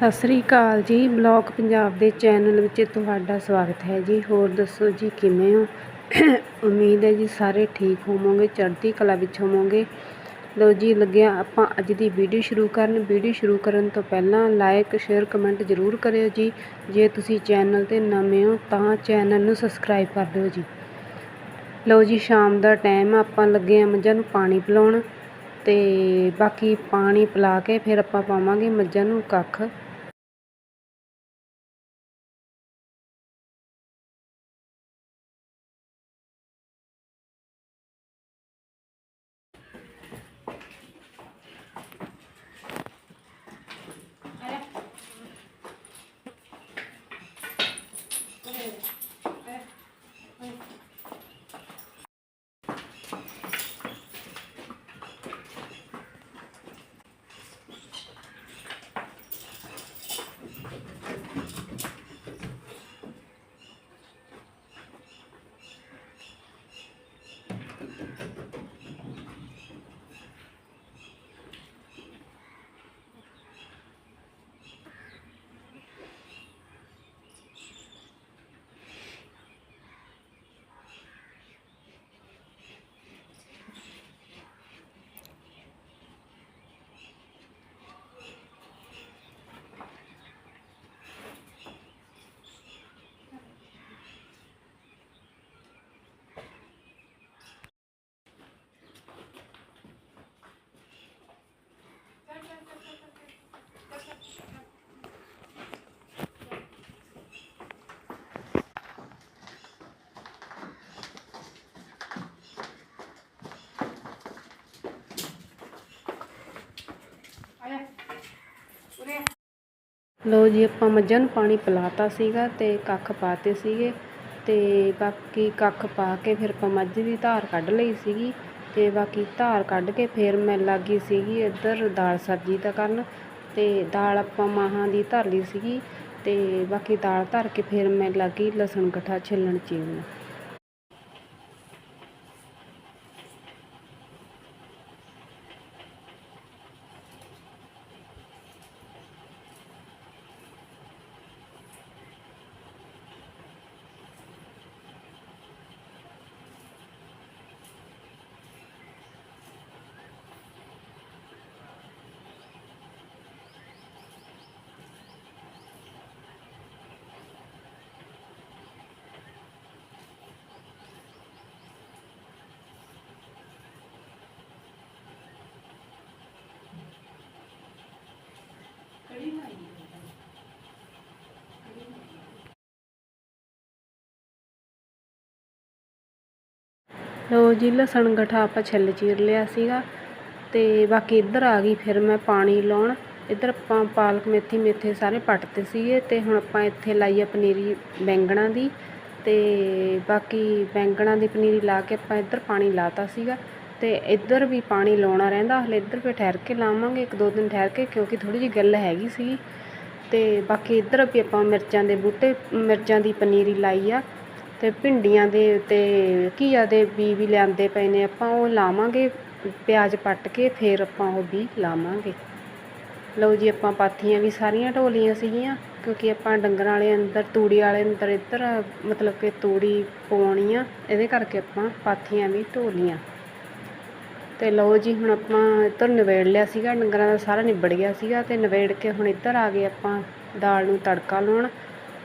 ਸਤਿ ਸ੍ਰੀ ਅਕਾਲ ਜੀ। ਬਲੌਗ ਪੰਜਾਬ ਦੇ ਚੈਨਲ ਵਿੱਚ ਤੁਹਾਡਾ ਸਵਾਗਤ ਹੈ ਜੀ। ਹੋਰ ਦੱਸੋ ਜੀ, ਕਿਵੇਂ ਹੋ? ਉਮੀਦ ਹੈ ਜੀ ਸਾਰੇ ਠੀਕ ਹੋਵੋਗੇ, ਚੜ੍ਹਦੀ ਕਲਾ ਵਿੱਚ ਹੋਵੋਗੇ। ਲੋ ਜੀ, ਲੱਗਿਆ ਆਪਾਂ ਅੱਜ ਦੀ ਵੀਡੀਓ ਸ਼ੁਰੂ ਕਰਨ। ਵੀਡੀਓ ਸ਼ੁਰੂ ਕਰਨ ਤੋਂ ਪਹਿਲਾਂ ਲਾਈਕ ਸ਼ੇਅਰ, ਕਮੈਂਟ ਜ਼ਰੂਰ ਕਰਿਓ ਜੀ। ਜੇ ਤੁਸੀਂ ਚੈਨਲ ਤੇ ਨਵੇਂ ਹੋ ਤਾਂ ਚੈਨਲ ਨੂੰ ਸਬਸਕ੍ਰਾਈਬ ਕਰ ਦਿਓ ਜੀ। ਲਓ ਜੀ, ਸ਼ਾਮ ਦਾ ਟਾਈਮ ਆਪਾਂ ਲੱਗੇ ਆ ਮੱਝਾਂ ਨੂੰ ਪਾਣੀ ਪਿਲਾਉਣ ਤੇ ਬਾਕੀ ਪਾਣੀ ਪਿਲਾ ਕੇ ਫਿਰ ਆਪਾਂ ਪਾਵਾਂਗੇ ਮੱਝਾਂ ਨੂੰ ਕੱਖ। ਲੋ ਜੀ, ਆਪਾਂ ਮੱਝਾਂ ਨੂੰ ਪਾਣੀ ਪਿਲਾਤਾ ਸੀਗਾ ਤੇ ਕੱਖ ਪਾਤੇ ਸੀਗੇ ਤੇ ਬਾਕੀ ਕੱਖ ਪਾ ਕੇ ਫਿਰ ਆਪਾਂ ਮੱਝ ਦੀ ਧਾਰ ਕੱਢ ਲਈ ਸੀਗੀ ਤੇ ਬਾਕੀ ਧਾਰ ਕੱਢ ਕੇ ਫਿਰ ਮੈਂ ਲੱਗੀ ਸੀਗੀ ਇੱਧਰ ਦਾਲ ਸਬਜ਼ੀ ਦਾ ਕਰਨ ਤੇ ਦਾਲ ਆਪਾਂ ਮਾਹਾਂ ਦੀ ਧਰ ਲਈ ਸੀਗੀ ਤੇ ਬਾਕੀ ਦਾਲ ਧਰ ਕੇ ਫਿਰ ਮੈਂ ਲੱਗੀ ਲਸਣ ਗਠਾ ਛਿੱਲਣ ਚੀਰਨ। ਲੋ ਜੀ, ਲਸਣ ਗਠਾ ਆਪਾਂ ਛਿੱਲ ਚੀਰ ਲਿਆ ਸੀਗਾ ਤੇ ਬਾਕੀ ਇੱਧਰ ਆ ਗਈ ਫਿਰ ਮੈਂ ਪਾਣੀ ਲਾਉਣ। ਇੱਧਰ ਆਪਾਂ ਪਾਲਕ ਮੇਥੀ, ਮੇਥੇ ਸਾਰੇ ਪੱਟਤੇ ਸੀਗੇ ਤੇ ਹੁਣ ਆਪਾਂ ਇੱਥੇ ਲਾਈ ਆ ਪਨੀਰੀ ਬੈਂਗਣਾ ਦੀ ਤੇ ਬਾਕੀ ਬੈਂਗਣਾ ਦੀ ਪਨੀਰੀ ਲਾ ਕੇ ਆਪਾਂ ਇੱਧਰ ਪਾਣੀ ਲਾਤਾ ਸੀਗਾ ਤੇ ਇੱਧਰ ਵੀ ਪਾਣੀ ਲਾਉਣਾ ਰਹਿੰਦਾ, ਹਲੇ ਇੱਧਰ ਵੀ ਠਹਿਰ ਕੇ ਲਾਵਾਂਗੇ, ਇੱਕ ਦੋ ਦਿਨ ਠਹਿਰ ਕੇ ਕਿਉਂਕਿ ਥੋੜੀ ਜਿਹੀ ਗੱਲ ਹੈਗੀ ਸੀ ਤੇ ਬਾਕੀ ਇੱਧਰ ਵੀ ਆਪਾਂ ਮਿਰਚਾਂ ਦੇ ਬੂਟੇ, ਮਿਰਚਾਂ ਦੀ ਪਨੀਰੀ ਲਾਈ ਆ। ਅਤੇ ਭਿੰਡੀਆਂ ਦੇ ਅਤੇ ਘੀਆ ਦੇ ਬੀ ਵੀ ਲਿਆਂਦੇ ਪਏ ਨੇ। ਆਪਾਂ ਉਹ ਲਾਵਾਂਗੇ, ਪਿਆਜ਼ ਪੱਟ ਕੇ ਫਿਰ ਆਪਾਂ ਉਹ ਵੀ ਲਾਵਾਂਗੇ। ਲਓ ਜੀ, ਆਪਾਂ ਪਾਥੀਆਂ ਵੀ ਸਾਰੀਆਂ ਢੋ ਲਈਆਂ ਸੀਗੀਆਂ, ਕਿਉਂਕਿ ਆਪਾਂ ਡੰਗਰਾਂ ਵਾਲੇ ਅੰਦਰ, ਤੂੜੀ ਵਾਲੇ ਅੰਦਰ ਇੱਧਰ, ਮਤਲਬ ਕਿ ਤੂੜੀ ਪਵਾਉਣੀ ਆ ਇਹਦੇ ਕਰਕੇ ਆਪਾਂ ਪਾਥੀਆਂ ਵੀ ਢੋ ਲਈਆਂ ਤੇ ਲਓ ਜੀ, ਹੁਣ ਆਪਾਂ ਇੱਧਰ ਨਿਬੇੜ ਲਿਆ ਸੀਗਾ, ਡੰਗਰਾਂ ਦਾ ਸਾਰਾ ਨਿਬੜ ਗਿਆ ਸੀਗਾ, ਤੇ ਨਿਬੇੜ ਕੇ ਹੁਣ ਇੱਧਰ ਆ ਗਏ ਆਪਾਂ ਦਾਲ ਨੂੰ ਤੜਕਾ ਲਾਉਣ।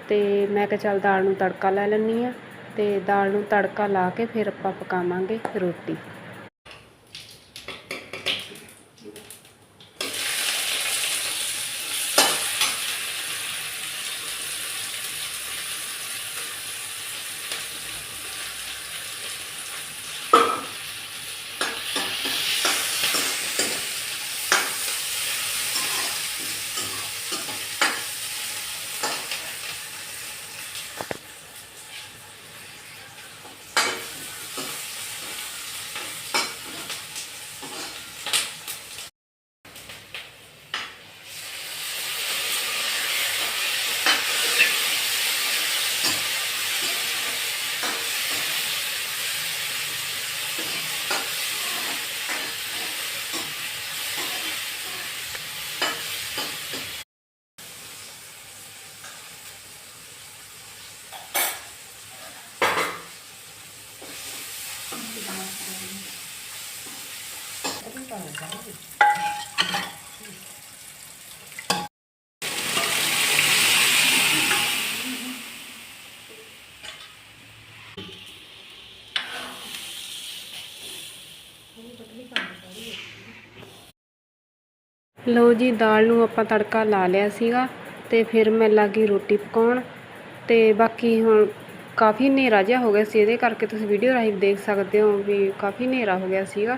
ਅਤੇ ਮੈਂ ਕਿਹਾ ਚੱਲ ਦਾਲ ਨੂੰ ਤੜਕਾ ਲੈ ਲੈਂਦੀ ਹਾਂ ਅਤੇ ਦਾਲ ਨੂੰ ਤੜਕਾ ਲਾ ਕੇ ਫਿਰ ਆਪਾਂ ਪਕਾਵਾਂਗੇ ਰੋਟੀ। ਲਓ ਜੀ, ਦਾਲ ਨੂੰ ਆਪਾਂ ਤੜਕਾ ਲਾ ਲਿਆ ਸੀਗਾ ਤੇ ਫਿਰ ਮੈਂ ਲੱਗੀ ਰੋਟੀ ਪਕਾਉਣ ਤੇ ਬਾਕੀ ਹੁਣ ਕਾਫੀ ਹਨੇਰਾ ਜਿਹਾ ਹੋ ਗਿਆ ਸੀ, ਇਹਦੇ ਕਰਕੇ ਤੁਸੀਂ ਵੀਡੀਓ ਰਾਹੀਂ ਦੇਖ ਸਕਦੇ ਹੋ ਵੀ ਕਾਫੀ ਹਨੇਰਾ ਹੋ ਗਿਆ ਸੀਗਾ।